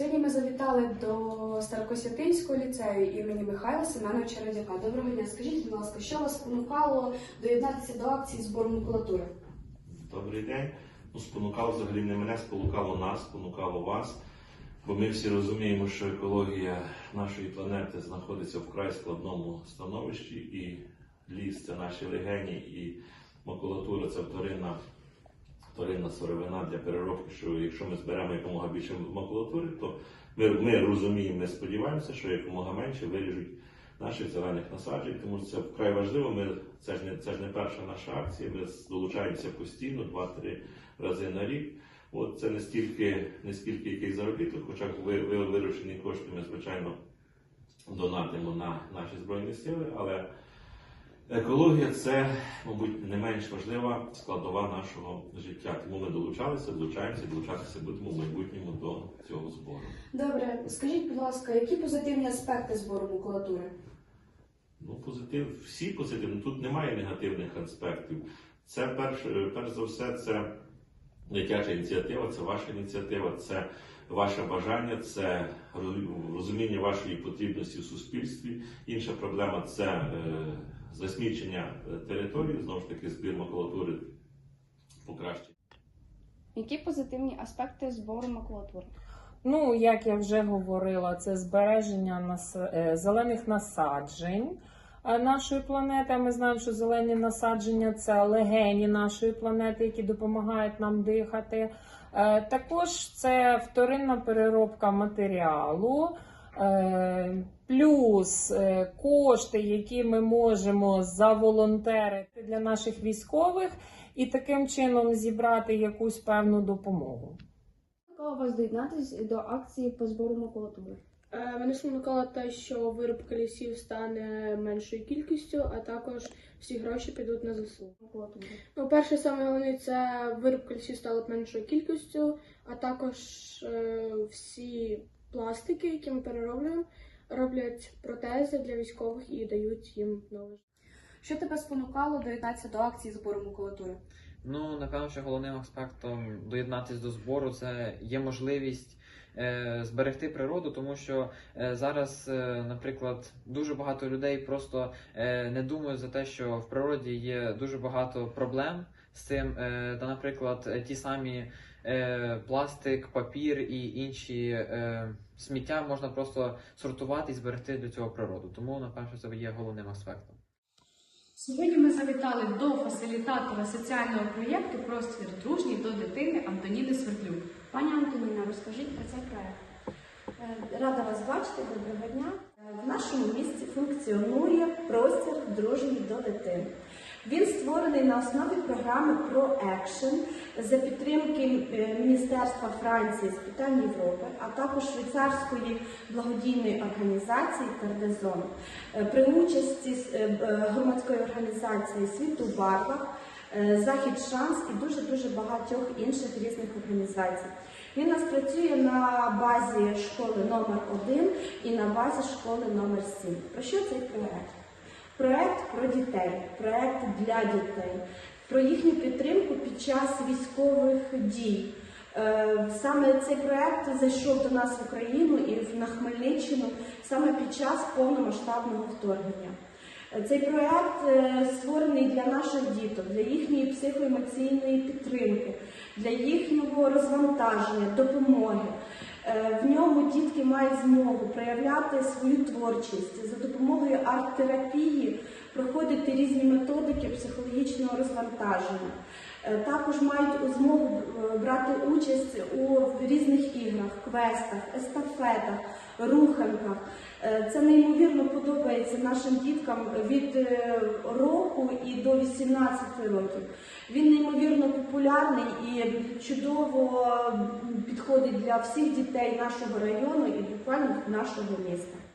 Сьогодні ми завітали до Старокосятинського ліцею імені Михайла Семеновича Радяка. Доброго дня. Скажіть, будь ласка, що вас спонукало доєднатися до акції збору макулатури? Добрий день. Ну, спонукав взагалі не мене, спонукало нас, спонукало вас. Бо ми всі розуміємо, що екологія нашої планети знаходиться в вкрай складному становищі, і ліс це наші легені, і макулатура це вторинна, вторинна сировина для переробки. Що якщо ми зберемо якомога більше макулатури, то ми, ми розуміємо, ми сподіваємося, що якомога менше виріжуть наших зелених насаджень, тому що це вкрай важливо. Ми це ж не це ж не перша наша акція. Ми долучаємося постійно, два-три рази на рік. От це не стільки, не стільки якийсь заробіток, хоча ви, ви виручені кошти ми, звичайно, донатимо на наші збройні сили, але екологія це, мабуть, не менш важлива складова нашого життя. Тому ми долучалися, долучаємося, долучатися будемо в майбутньому до цього збору. Добре, скажіть, будь ласка, які позитивні аспекти збору макулатури? Ну, позитив, всі позитивні. Тут немає негативних аспектів. Це перш, перш за все, це дитяча ініціатива, це ваша ініціатива, це ваше бажання, це розуміння вашої потрібності в суспільстві. Інша проблема це е, засмічення е, території, знову ж таки, збір макулатури покращення. Які позитивні аспекти збору макулатури? Ну, як я вже говорила, це збереження нас... е, зелених насаджень е, нашої планети. А Ми знаємо, що зелені насадження це легені нашої планети, які допомагають нам дихати. Також це вторинна переробка матеріалу. Е, Плюс е, кошти, які ми можемо заволонтерити для наших військових, і таким чином зібрати якусь певну допомогу. Спонукало вас доєднатися до акції по збору макулатури? Е, Мене спонукало те, що виробка лісів стане меншою кількістю, а також всі гроші підуть на ЗСУ. Ну, перше, саме головне, це виробка лісів стала меншою кількістю, а також е, всі пластики, які ми перероблюємо, роблять протези для військових і дають їм нове. Що тебе спонукало доєднатися до акції збору макулатури? Ну, напевно, що головним аспектом доєднатися до збору це є можливість е, зберегти природу, тому що е, зараз, е, наприклад, дуже багато людей просто е, не думають за те, що в природі є дуже багато проблем з цим. Е, та, наприклад, ті самі пластик, папір і інші е, сміття можна просто сортувати і зберегти для цього природу. Тому, напевно, це є головним аспектом. Сьогодні ми завітали до фасилітатора соціального проєкту Простір дружній до дитини Антоніни Свердлюк. Пані Антоніна, розкажіть про цей проект. Е, Рада вас бачити, доброго дня. В нашому місті функціонує простір дружній до дитини. Він створений на основі програми ProAction за підтримки е, Міністерства Франції з питань Європи, а також швейцарської благодійної організації Кардезон Е, при участі е, громадської організації Світ у барвах, е, Захід Шанс і дуже дуже багатьох інших різних організацій. Він у нас працює на базі школи номер 1 і на базі школи номер 7. Про що цей проект? Проект про дітей, проект для дітей, про їхню підтримку під час військових дій. Е, Саме цей проект зайшов до нас в Україну і на Хмельниччину саме під час повномасштабного вторгнення. Цей проект е, створений для наших діток, для їхньої психоемоційної підтримки, для їхнього розвантаження, допомоги. Е, В ньому дітки мають змогу проявляти свою творчість за допомогою арт-терапії, проходити різні методики психологічного розвантаження. Е, Також мають змогу брати участь у різних іграх, квестах, естафетах, руханках. Це неймовірно подобається нашим діткам від е, року і до 18 років. Він неймовірно популярний і чудово підходить для всіх дітей нашого району і буквально нашого міста.